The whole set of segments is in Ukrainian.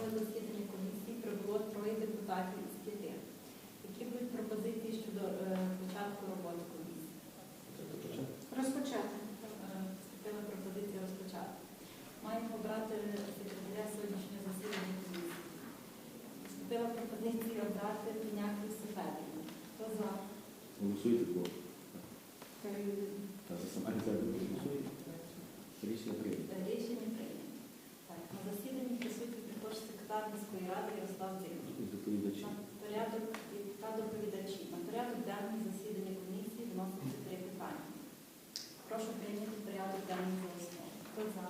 чергове засідання комісії прибуло троє депутатів із п'яти. Які будуть пропозиції щодо е, початку роботи комісії? Розпочати. Е, Вступила пропозиція розпочати. Маємо обрати секретаря сьогоднішнього засідання комісії. Вступила пропозиція обрати Піняку Сефедину. Хто за? Голосуйте, Е, та за сама не треба голосує. Рішення прийнято. Рішення прийнято. Так, на засіданні присутній також секретар міської ради Ярослав Дзинський. Доповідачі. На порядок і- та доповідачі. На порядок денний засідання комісії вноситься три питання. Прошу прийняти порядок денний за основу. Хто за?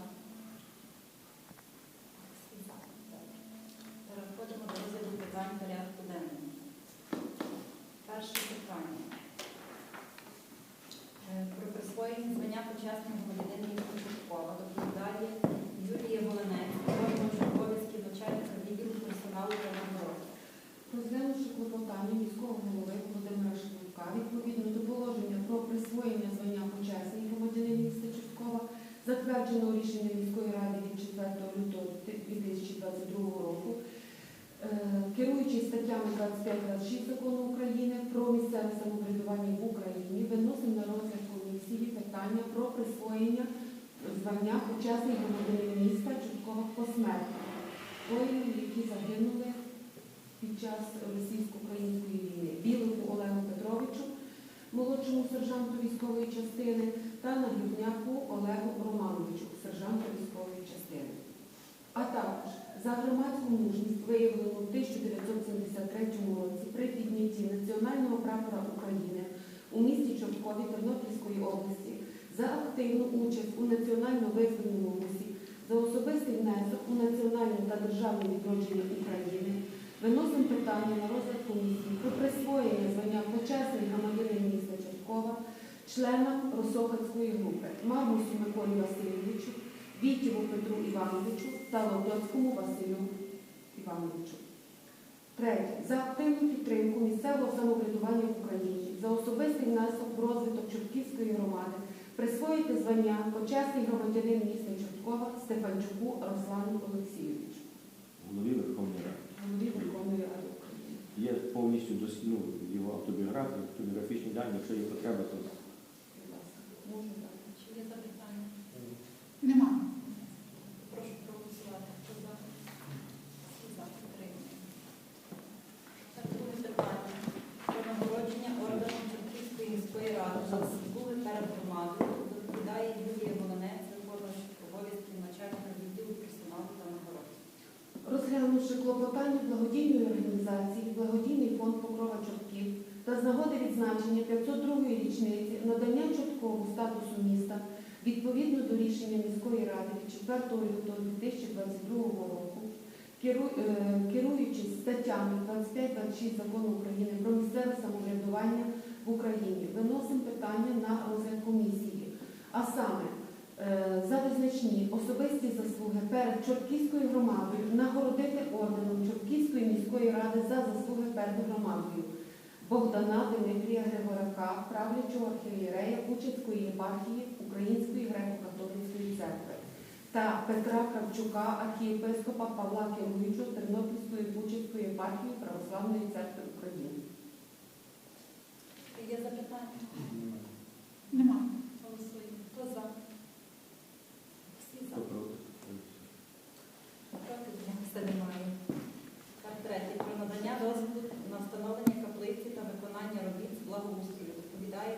Всі за. Добре. Переходимо до розгляду питань порядку денного. Перше питання. Е, Про присвоєння звання почесного громадянина доповідає Юлія Волинець, виконуючи обов'язки начальника відділу персоналу та нагород. Розглянувши клопотання міського голови Володимира Шевчука відповідно до положення про присвоєння звання почесний громадянин міста Чорткова, затвердженого рішенням міської ради від 4 лютого 2022 року, е, керуючись статтями 25-26 закону України про місцеве самоврядування в Україні, виносимо на розгляд комісії питання про присвоєння звання почесний громадянин міста Чорткова посмертно воїнів, які загинули під час російсько-української війни Білику Олегу Петровичу, молодшому сержанту військової частини, та Нагрудняку Олегу Романовичу, сержанту військової частини. А також за громадську мужність виявлену в 1973 році при піднятті національного прапора України у місті Чорткові Тернопільської області за активну участь у національно-визвольному русі, за особистий внесок у національне та державне відродження України, виносимо питання на розгляд комісії про присвоєння звання почесний громадянин міста Чорткова, членам Росохацької групи Мармусу Миколі Васильовичу, Вітєву Петру Івановичу та Лотоцькому Василю Івановичу. Третє. За активну підтримку місцевого самоврядування в Україні, за особистий внесок в розвиток Чортківської громади, присвоїти звання почесний громадянин міста Чорткова Стефанчуку Руслану Олексійовичу, Голові Верховної Ради. голові Верховної Ради України. Є повністю дослідну його автобіографію, автобіографічні дані, якщо є потреба, то Будь ласка, можна так. Чи є запитання? Нема. Прошу проголосувати. Хто за? Всі за. Підтримуємо. Так, друге питання. Про нагородження органом Чортківської міської ради за заслуги перед громадою доповідає Юлія Волонець, виконуючи обов'язків начальника відділу персоналу та нагород. Розглянувши клопотання благодійної організації Благодійний фонд Покрова Чортків та з нагоди відзначення 502-ї річниці надання Чорткову статусу міста відповідно до рішення міської ради від 4 лютого 2022 року, е, керуючись статтями 25-26 закону України про місцеве самоврядування в Україні, виносимо питання на розгляд комісії, а саме Е, за визначні особисті заслуги перед Чортківською громадою нагородити орденом Чортківської міської ради за заслуги перед громадою Богдана Дмитрія Григорака, правлячого архієрея Учицької єпархії Української греко-католицької церкви та Петра Кравчука, архієпископа Павла Керуючого Тернопільської Бучицької єпархії Православної церкви України. Є запитання? Нема. Голосуємо. Хто за? Всі за. хто проти? Проти все немає. Так, третє. Про надання дозволу на встановлення каплиці та виконання робіт з благоустрою. Доповідає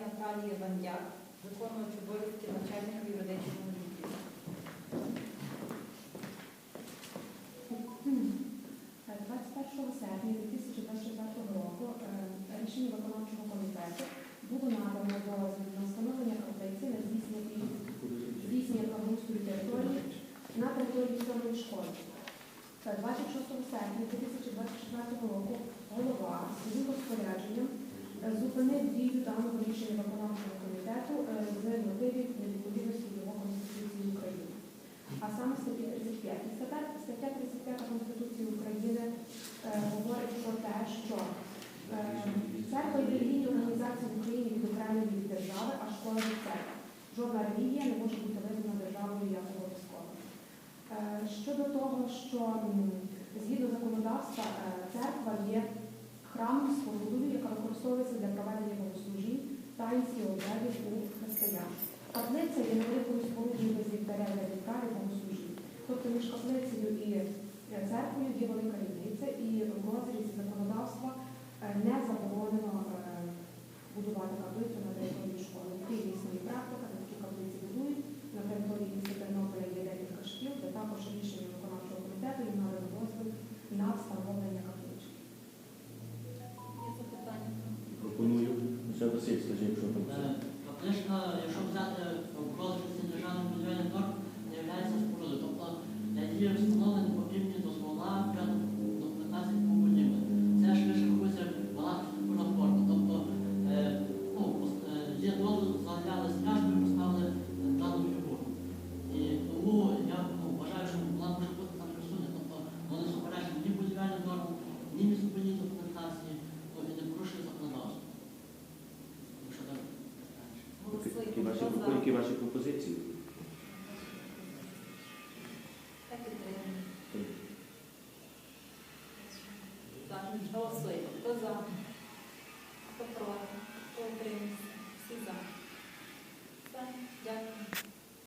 Наталія виконувач обов'язків начальника юридичного припинив дію даного рішення виконавчого комітету е, з нових невідповідності його Конституції України. А саме статті 35. Стаття 35 Конституції України е, говорить про те, що е, церква є релігійні організації в Україні від відокремлені від держави, а школа від церкви. Жодна релігія не може бути визнана державою як обов'язково. Щодо того, що згідно законодавства церква є храму споруду, яка використовується для проведення богослужінь, танців, обрядів у християн. Каплиця є невеликою спорудою без вівтаря для вівтар богослужінь. Тобто між каплицею і е, церквою є велика різниця і в розрізі законодавства е, не заборонено осіб, скажімо, що там. Е, Фактично, якщо взяти е, обклад державних будівельних норм, з'являється споруда. Тобто для дії встановлення Chốt rồi.